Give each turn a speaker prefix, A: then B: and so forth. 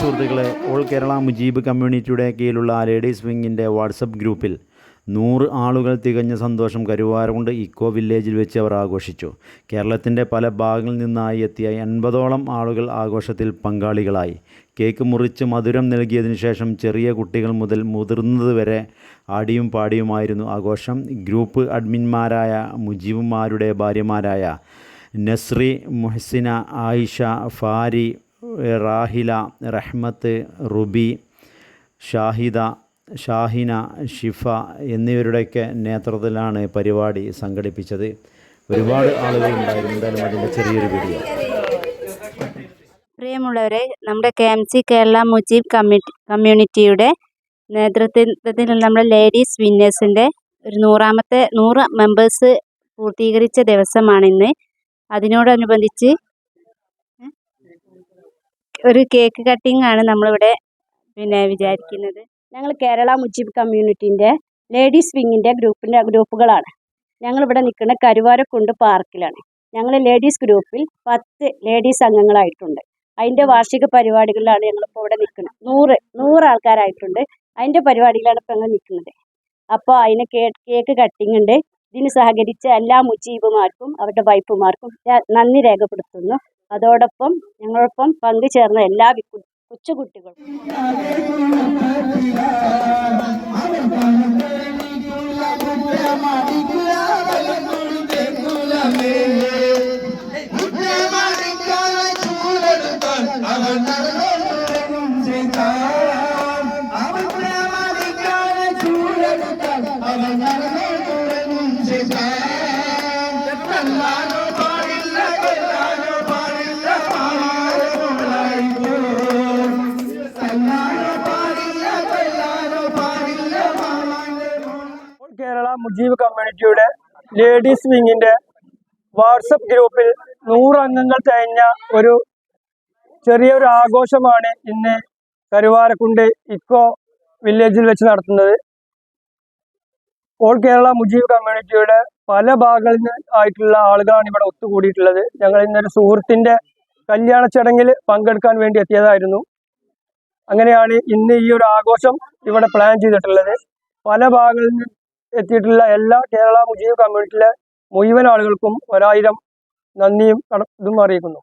A: കേരള മുജീബ് കമ്മ്യൂണിറ്റിയുടെ കീഴിലുള്ള ladies വിങ്ങിന്റെ WhatsApp ഗ്രൂപ്പിൽ നൂറ് ആളുകൾ തികഞ്ഞ സന്തോഷം കരുവാരകുണ്ട് ഇക്കോ വില്ലേജിൽ വെച്ച് അവർ ആഘോഷിച്ചു. കേരളത്തിന്റെ പല ഭാഗങ്ങളിൽ നിന്നായി എത്തിയ എൺപതോളം ആളുകൾ ആഘോഷത്തിൽ പങ്കാളികളായി. കേക്ക് മുറിച്ച് മധുരം നൽകിയതിനു ശേഷം ചെറിയ കുട്ടികൾ മുതൽ മുതിർന്നത് വരെ ആടിയും പാടിയുമായിരുന്നു ആഘോഷം. ഗ്രൂപ്പ് അഡ്മിന്മാരായ മുജീബുമാരുടെ ഭാര്യമാരായ നസ്രി മുഹസിന ആയിഷ ഫാരി റാഹില റഹ്മത്ത് റുബി ഷാഹിദ ഷാഹിന ഷിഫ എന്നിവരുടെയൊക്കെ നേതൃത്വത്തിലാണ് പരിപാടി സംഘടിപ്പിച്ചത്. ഒരുപാട് ആളുകൾ ഉണ്ടായിരുന്നു. എന്തായാലും അതിന്റെ ചെറിയൊരു വീഡിയോ.
B: പ്രിയമുള്ളവരെ നമ്മുടെ K M C Kerala Mujeeb committee കമ്മ്യൂണിറ്റിയുടെ നേതൃത്വത്തിൽ നമ്മുടെ ലേഡീസ് വിന്നേഴ്സിന്റെ ഒരു നൂറാമത്തെ നൂറ് മെമ്പേഴ്സ് പൂർത്തീകരിച്ച ദിവസമാണ് ഇന്ന്. അതിനോടനുബന്ധിച്ച് ഒരു കേക്ക് കട്ടിംഗ് ആണ് നമ്മളിവിടെ പിന്നെ വിചാരിക്കുന്നത്.
C: ഞങ്ങൾ കേരള മുജീബ് കമ്മ്യൂണിറ്റീന്റെ ലേഡീസ് വിങ്ങിന്റെ ഗ്രൂപ്പിന്റെ ഗ്രൂപ്പുകളാണ്. ഞങ്ങളിവിടെ നിൽക്കുന്ന കരുവാരക്കുണ്ട് പാർക്കിലാണ്. ഞങ്ങൾ ലേഡീസ് ഗ്രൂപ്പിൽ പത്ത് ലേഡീസ് അംഗങ്ങളായിട്ടുണ്ട്. അതിന്റെ വാർഷിക പരിപാടികളിലാണ് ഞങ്ങളിപ്പോൾ ഇവിടെ നിൽക്കുന്നത്. നൂറ് നൂറ് ആൾക്കാരായിട്ടുണ്ട്. അതിന്റെ പരിപാടിയിലാണ് ഇപ്പോൾ ഞങ്ങൾ നിൽക്കുന്നത്. അപ്പോൾ അതിന് കേക്ക് കട്ടിംഗ് ഉണ്ട്. ഇതിന് സഹകരിച്ച എല്ലാ മുജീബുമാർക്കും അവരുടെ വൈഫുമാർക്കും നന്ദി രേഖപ്പെടുത്തുന്നു. അതോടൊപ്പം ഞങ്ങളോടൊപ്പം പങ്കുചേർന്ന എല്ലാ വിക്കു-
D: മുജീബ് കമ്മ്യൂണിറ്റിയുടെ ലേഡീസ് വിങ്ങിന്റെ വാട്സപ്പ് ഗ്രൂപ്പിൽ നൂറംഗങ്ങൾ തികഞ്ഞ ഒരു ചെറിയൊരു ആഘോഷമാണ് ഇന്ന് കരുവാരക്കുണ്ട് ഇക്കോ വില്ലേജിൽ വെച്ച് നടത്തുന്നത്. ഓൾ കേരള മുജീബ് കമ്മ്യൂണിറ്റിയുടെ പല ഭാഗങ്ങളിൽ ആയിട്ടുള്ള ആളുകളാണ് ഇവിടെ ഒത്തുകൂടിയിട്ടുള്ളത്. ഞങ്ങൾ ഇന്നൊരു സുഹൃത്തിന്റെ കല്യാണ ചടങ്ങിൽ പങ്കെടുക്കാൻ വേണ്ടി എത്തിയതായിരുന്നു. അങ്ങനെയാണ് ഇന്ന് ഈ ഒരു ആഘോഷം ഇവിടെ പ്ലാൻ ചെയ്തിട്ടുള്ളത്. പല ഭാഗങ്ങളിൽ നിന്ന് എത്തിയിട്ടുള്ള എല്ലാ കേരള മുജീബ് കമ്മ്യൂണിറ്റിയിലെ മുഴുവൻ ആളുകൾക്കും ഒരായിരം നന്ദിയും ഇതും അറിയിക്കുന്നു.